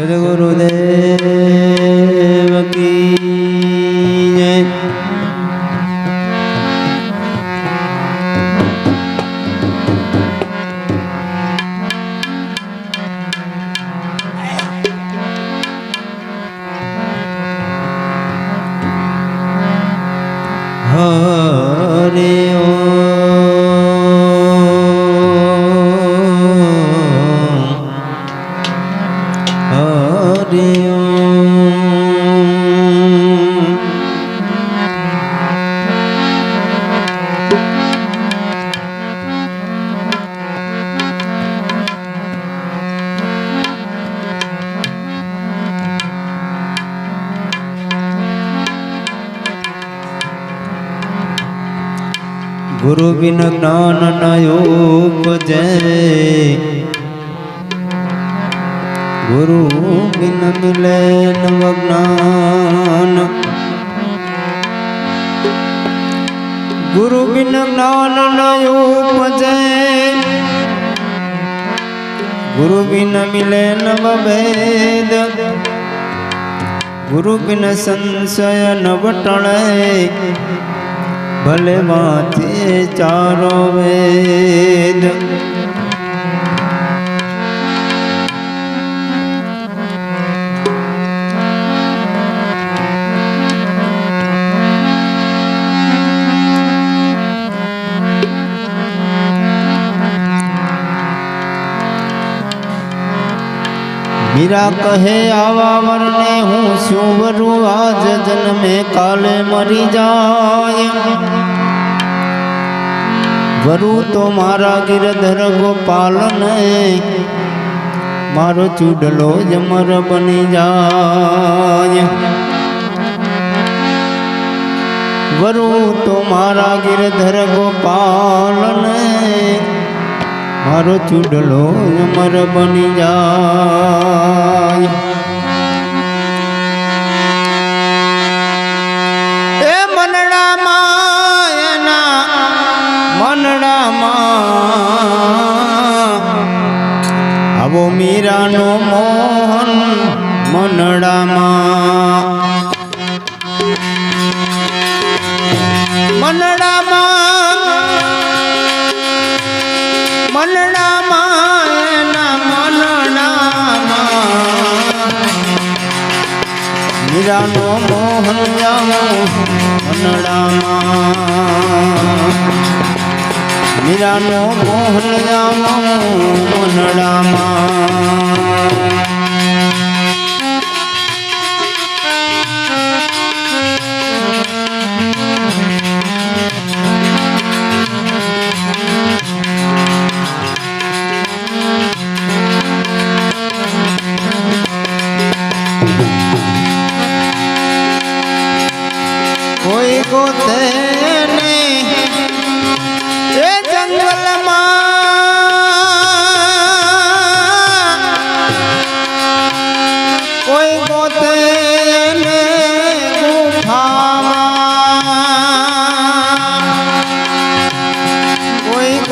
ਸਤਿਗੁਰੂ ਦੇਵ ਕੀ ਜੈ। ਹਰੇ ગુરુ બિન જ્ઞાન નયોપજે ગુરુ બિન મિલે નવ જ્ઞાન ગુરુ બિન જ્ઞાન નયોપજે ગુરુ બિન મિલે નવ ભેદ ગુરુ બિન સંશય નવ ટળે ભલે વાંચે ચારો વેદ મીરા કહે આવા વરને હું શું વરું આજ જન્મે કાલે મરી જાય વરુ તો મારા ગિરધર ગોપાલને મારો ચૂડલો જમર બની જાય વરુ તો મારા ગિરધર ગોપાલને મારો ચૂડલો અમર બની જાય મીરાનો મોહન મનડામાં. મનડામાં મનડામાં એના મનડામાં. મીરાનો મોહન મનડામાં. મીરાનો મોહન જામો મનડામાં કોઈ ગોતે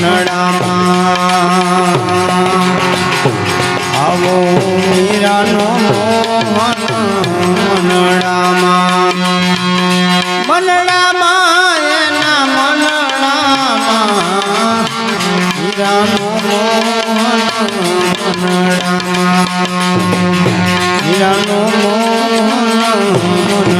ગુફામાં આવા મીરાનો મોહન મનડામાં. મનડામાં એના મનડામાં. હીરાનો મોહન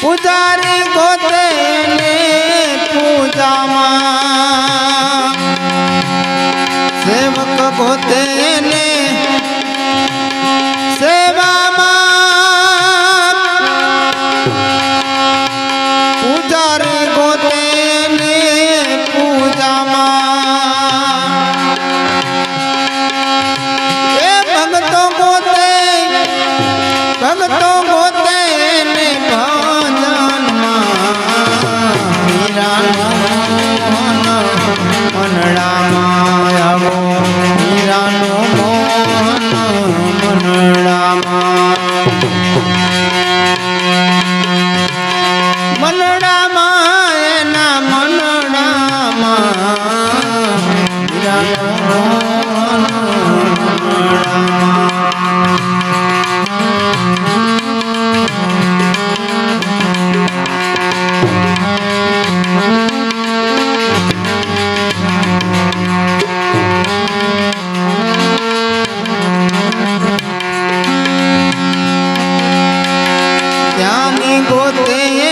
પૂજારી ગોતે પૂજામાં. સેવક ગોતે botei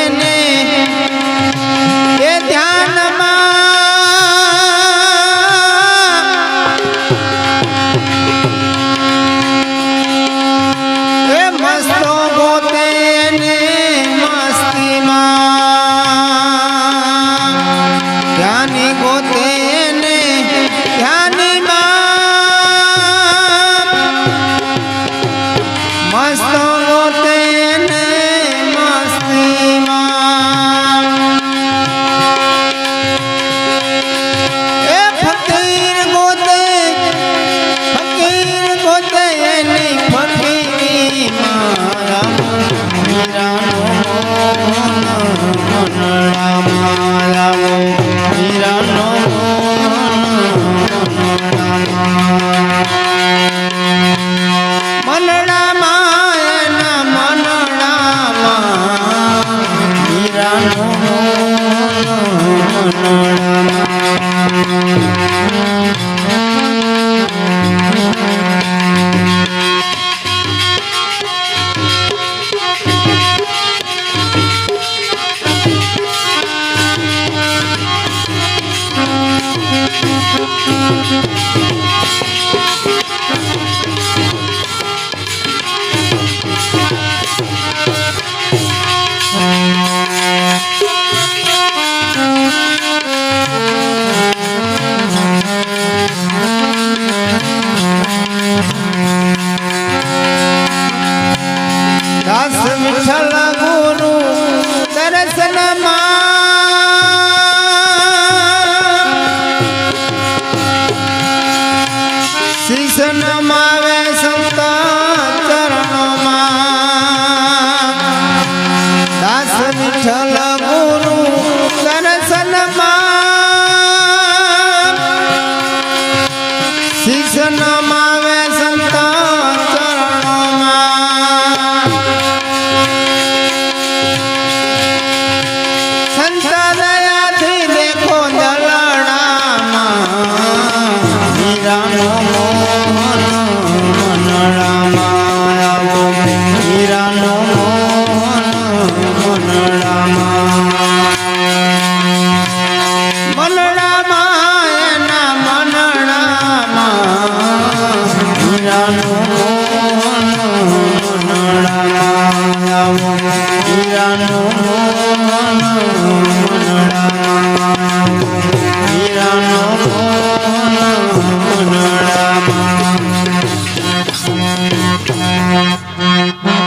জানো